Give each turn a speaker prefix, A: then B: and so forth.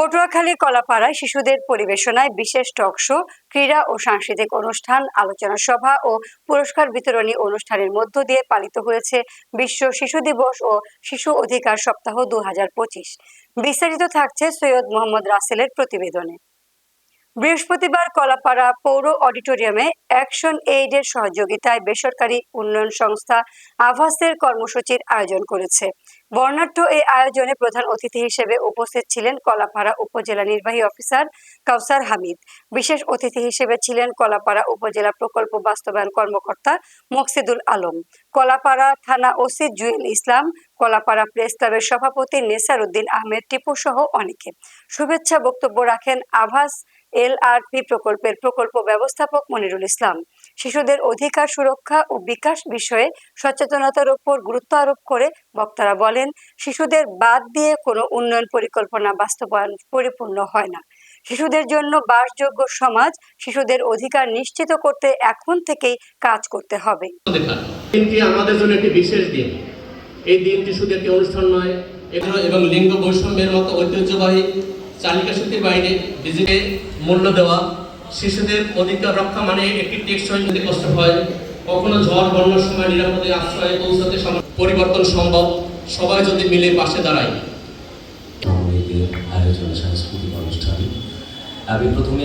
A: পটুয়াখালী কলাপাড়ায় শিশুদের পরিবেশনায় বিশেষ talk show, ক্রীড়া ও সাংস্কৃতিক অনুষ্ঠান, আলোচনা সভা ও পুরস্কার বিতরণী অনুষ্ঠানের মধ্য দিয়ে পালিত হয়েছে বিশ্ব শিশু দিবস ও শিশু অধিকার সপ্তাহ দু হাজার পঁচিশ। বিস্তারিত থাকছে সৈয়দ মোহাম্মদ রাসেলের প্রতিবেদনে। বৃহস্পতিবার কলাপাড়া পৌর অডিটোরিয়ামে অ্যাকশন এইডের সহযোগিতায় বেসরকারি উন্নয়ন সংস্থা আভাসের কর্মসূচির আয়োজন করেছে। বর্ণাঢ্য এই আয়োজনে প্রধান অতিথি হিসেবে উপস্থিত ছিলেন কলাপাড়া উপজেলা নির্বাহী অফিসার কাউসার হামিদ। বিশেষ অতিথি হিসেবে ছিলেন কলাপাড়া উপজেলা প্রকল্প বাস্তবায়ন কর্মকর্তা মকসিদুল আলম, কলাপাড়া থানা ওসি জুয়েল ইসলাম, কলাপাড়া প্রেস ক্লাবের সভাপতি নেসার উদ্দিন আহমেদ, টিপু সহ অনেকে। শুভেচ্ছা বক্তব্য রাখেন আভাস এলআরপি প্রকল্পের প্রকল্প ব্যবস্থাপক মনিরুল ইসলাম। শিশুদের অধিকার সুরক্ষা ও বিকাশ বিষয়ে সচেতনতার উপর গুরুত্ব আরোপ করে বক্তারা বলেন, শিশুদের বাদ দিয়ে কোনো উন্নয়ন পরিকল্পনা বাস্তবায়ন পরিপূর্ণ হয় না। শিশুদের জন্য বাসযোগ্য সমাজ শিশুদের অধিকার নিশ্চিত করতে এখন থেকেই কাজ করতে হবে।
B: আমাদের জন্য একটি বিশেষ দিন। এই দিনটি শুধু একটি অনুষ্ঠান নয় এবং লিঙ্গ বৈষম্যের মতো ঐতিহ্যবাহী চালিকা শক্তির বাইরে ডিজিটে মূল্য দেওয়া, শিশুদের অধিকার রক্ষা মানে একটি টেকসই যদি কষ্ট হয়, কখনো ঝড়, বন্যার সময় নিরাপদে আশ্রয়ে পৌঁছাতে পরিবর্তন সম্ভব। সবাই যদি মিলে পাশে দাঁড়ায়।
C: আয়োজন সাংস্কৃতিক অনুষ্ঠান। আমি প্রথমে